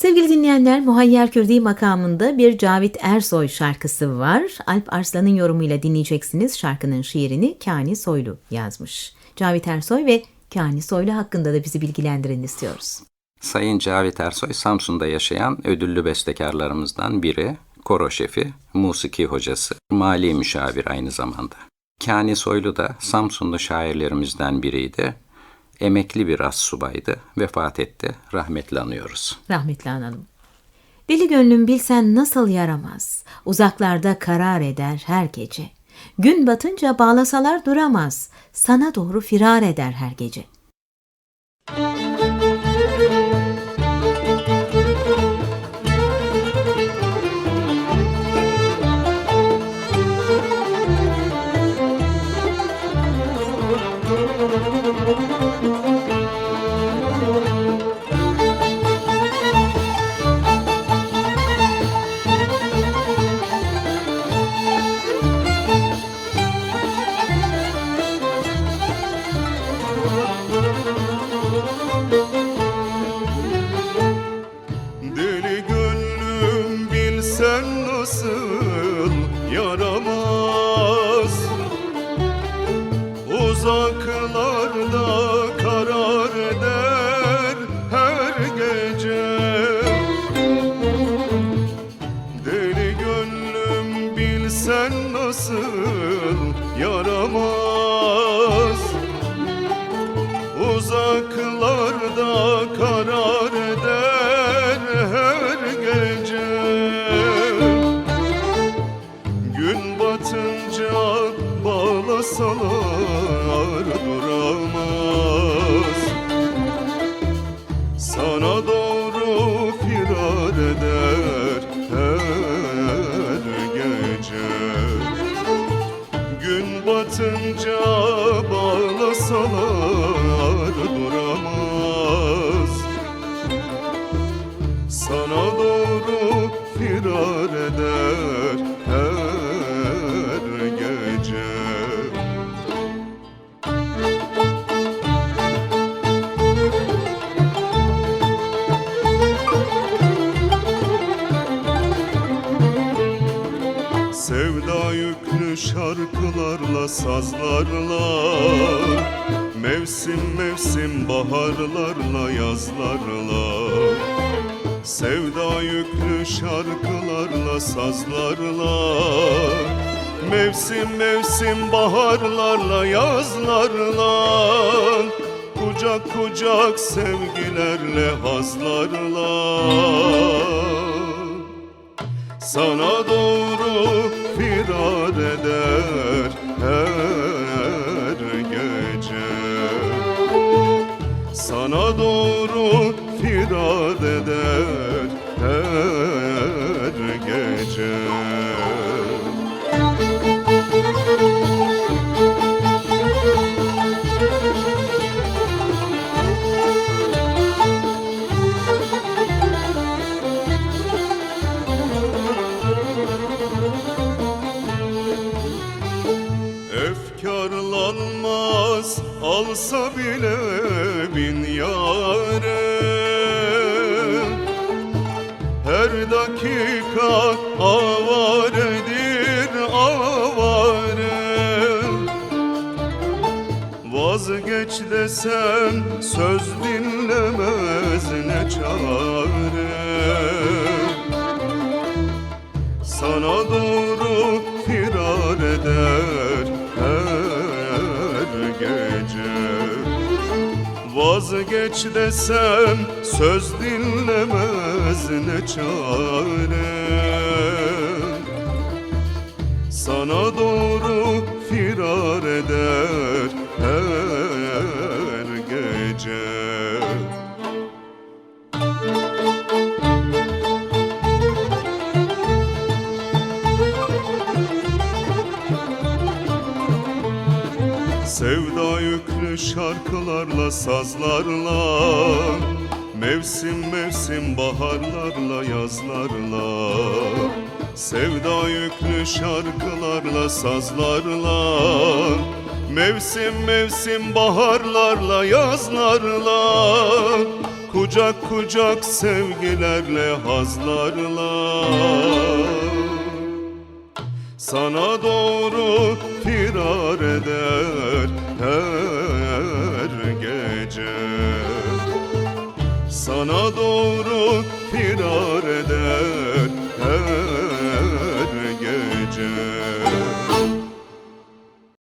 Sevgili dinleyenler, Muhayyer Kürdi makamında bir Cavit Ersoy şarkısı var. Alp Arslan'ın yorumuyla dinleyeceksiniz. Şarkının şiirini Kani Soylu yazmış. Cavit Ersoy ve Kani Soylu hakkında da bizi bilgilendirin istiyoruz. Sayın Cavit Ersoy Samsun'da yaşayan ödüllü bestekarlarımızdan biri, koro şefi, musiki hocası, mali müşavir aynı zamanda. Kani Soylu da Samsunlu şairlerimizden biriydi. Emekli bir as subaydı, vefat etti, rahmetli anıyoruz. Rahmetli analım. Deli gönlüm bilsen nasıl yaramaz, uzaklarda karar eder her gece. Gün batınca bağlasalar duramaz, sana doğru firar eder her gece. Deli bilsen nasıl yaramaz? Uzaklarda karar eder her gece. Deli gönlüm bilsen nasıl yaramaz? Uzaklarda Sana doğru firar eder her gece. Gün batınca bağlasalar duramaz. Sana doğru firar eder şarkılarla, sazlarla Mevsim mevsim baharlarla, yazlarla Sevda yüklü şarkılarla, sazlarla Mevsim mevsim baharlarla, yazlarla Kucak kucak sevgilerle, hazlarla. Sana doğru firar eder her gece. Sana doğru firar eder alsa bile bin yare Her dakika avaredir avare. Vazgeç desen söz dinlemez ne çare Vazgeç desem söz dinlemez ne çare. Sana doğru firar eder her gece şarkılarla, sazlarla Mevsim mevsim baharlarla, yazlarla Sevda yüklü şarkılarla, sazlarla Mevsim mevsim baharlarla, yazlarla Kucak kucak sevgilerle hazlarla. Sana doğru firar ederim sana doğru firar eder.